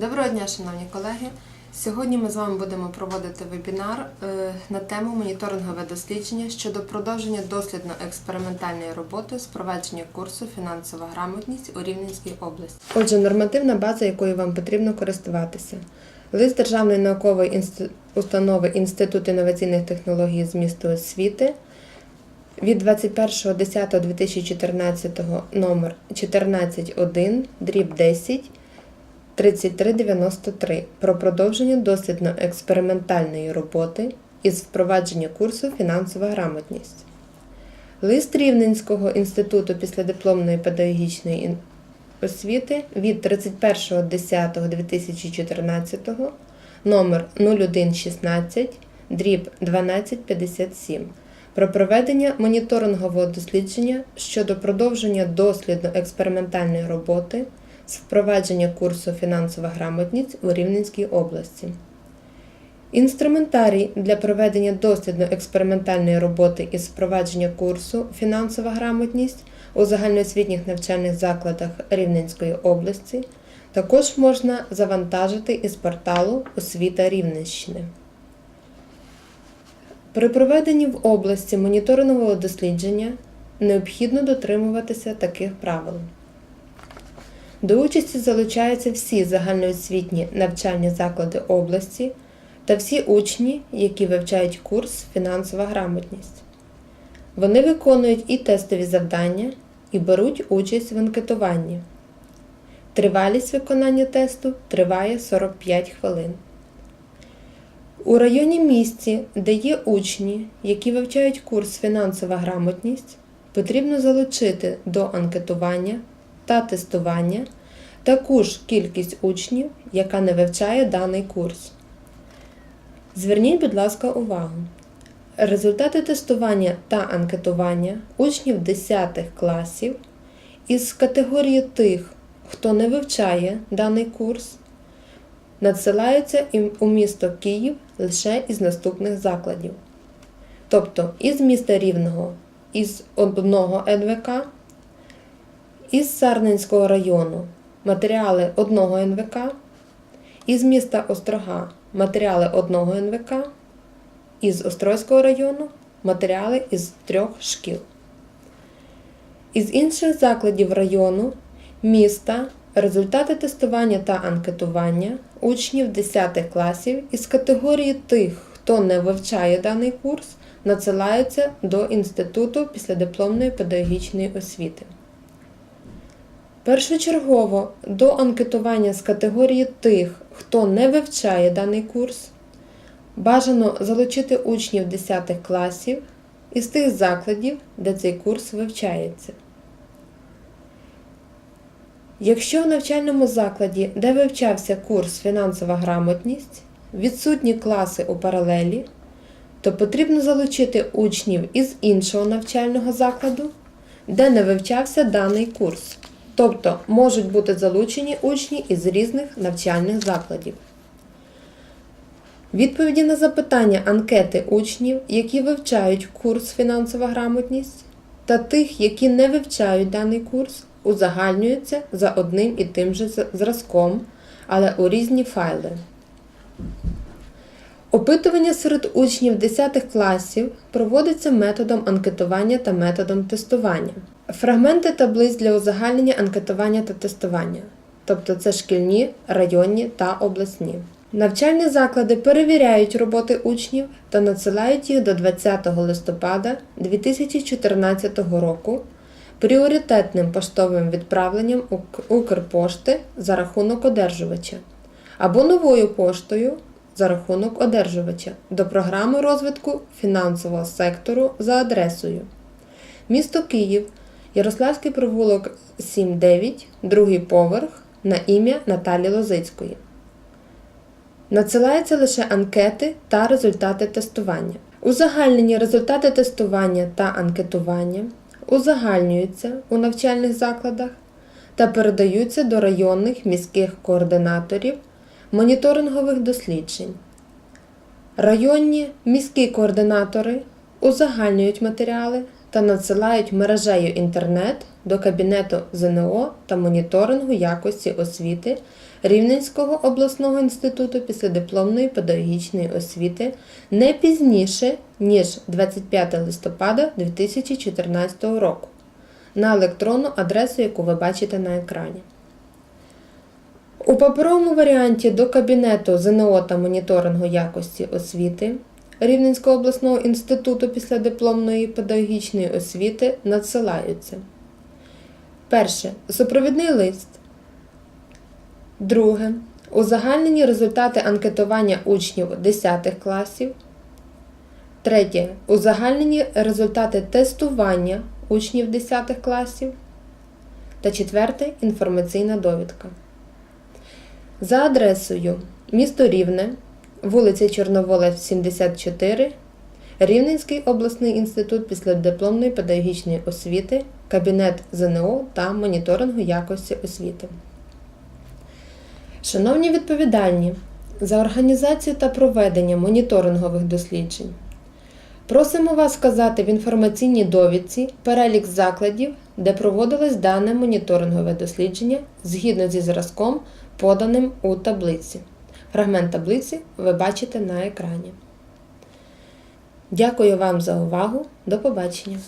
Доброго дня, шановні колеги. Сьогодні ми з вами будемо проводити вебінар е, на тему моніторингове дослідження щодо продовження дослідно-експериментальної роботи з провадження курсу фінансова грамотність у Рівненській області. Отже, нормативна база, якою вам потрібно користуватися. Лист Державної наукової установи Інститут інноваційних технологій з місту освіти від 21.10.2014 номер 14.1 дріб 10 3393 про продовження дослідно-експериментальної роботи із впровадження курсу фінансова грамотність. Лист Рівненського інституту післядипломної педагогічної освіти від 31.10.2014 номер 0116 дріб 1257 про проведення моніторингового дослідження щодо продовження дослідно-експериментальної роботи з впровадження курсу фінансова грамотність у Рівненській області. Інструментарій для проведення дослідно-експериментальної роботи із впровадження курсу фінансова грамотність у загальноосвітніх навчальних закладах Рівненської області також можна завантажити із порталу Освіта Рівненщини. При проведенні в області моніторингового дослідження необхідно дотримуватися таких правил. До участі залучаються всі загальноосвітні навчальні заклади області та всі учні, які вивчають курс фінансова грамотність. Вони виконують і тестові завдання, і беруть участь в анкетуванні. Тривалість виконання тесту триває 45 хвилин. У районі місті, де є учні, які вивчають курс фінансова грамотність, потрібно залучити до анкетування та тестування таку ж кількість учнів, яка не вивчає даний курс. Зверніть, будь ласка, увагу. Результати тестування та анкетування учнів 10 класів із категорії тих, хто не вивчає даний курс, надсилаються у місто Київ лише із наступних закладів. Тобто із міста Рівного із одного НВК, із Сарненського району матеріали одного НВК, із міста Острога матеріали одного НВК, із Острозького району матеріали із трьох шкіл. Із інших закладів району, міста, результати тестування та анкетування учнів 10 класів із категорії тих, хто не вивчає даний курс, надсилаються до Інституту післядипломної педагогічної освіти. Першочергово до анкетування з категорії тих, хто не вивчає даний курс, бажано залучити учнів 10 класів із тих закладів, де цей курс вивчається. Якщо в навчальному закладі, де вивчався курс фінансова грамотність, відсутні класи у паралелі, то потрібно залучити учнів із іншого навчального закладу, де не вивчався даний курс. Тобто можуть бути залучені учні із різних навчальних закладів. Відповіді на запитання анкети учнів, які вивчають курс фінансова грамотність, та тих, які не вивчають даний курс, узагальнюються за одним і тим же зразком, але у різні файли. Опитування серед учнів 10 класів проводиться методом анкетування та методом тестування. Фрагменти таблиць для узагальнення анкетування та тестування, тобто це шкільні, районні та обласні. Навчальні заклади перевіряють роботи учнів та надсилають їх до 20 листопада 2014 року пріоритетним поштовим відправленням Укрпошти за рахунок одержувача або новою поштою за рахунок одержувача до програми розвитку фінансового сектору за адресою Місто Київ, Ярославський провулок 7-9, другий поверх на ім'я Наталі Лозицької. Надсилаються лише анкети та результати тестування. Узагальнені результати тестування та анкетування узагальнюються у навчальних закладах та передаються до районних міських координаторів моніторингових досліджень. Районні міські координатори узагальнюють матеріали та надсилають мережею інтернет до Кабінету ЗНО та моніторингу якості освіти Рівненського обласного інституту післядипломної педагогічної освіти не пізніше, ніж 25 листопада 2014 року на електронну адресу, яку ви бачите на екрані. У паперовому варіанті до кабінету ЗНО та моніторингу якості освіти Рівненського обласного інституту післядипломної педагогічної освіти надсилаються. Перше. Супровідний лист. Друге. Узагальнені результати анкетування учнів 10 класів. Третє. Узагальнені результати тестування учнів 10 класів. Та четверте інформаційна довідка. За адресою місто Рівне, вулиця Чорновола, 74, Рівненський обласний інститут післядипломної педагогічної освіти, кабінет ЗНО та моніторингу якості освіти. Шановні відповідальні, за організацію та проведення моніторингових досліджень. Просимо вас вказати в інформаційній довідці перелік закладів, де проводилось дане моніторингове дослідження згідно зі зразком, поданим у таблиці. Фрагмент таблиці ви бачите на екрані. Дякую вам за увагу. До побачення!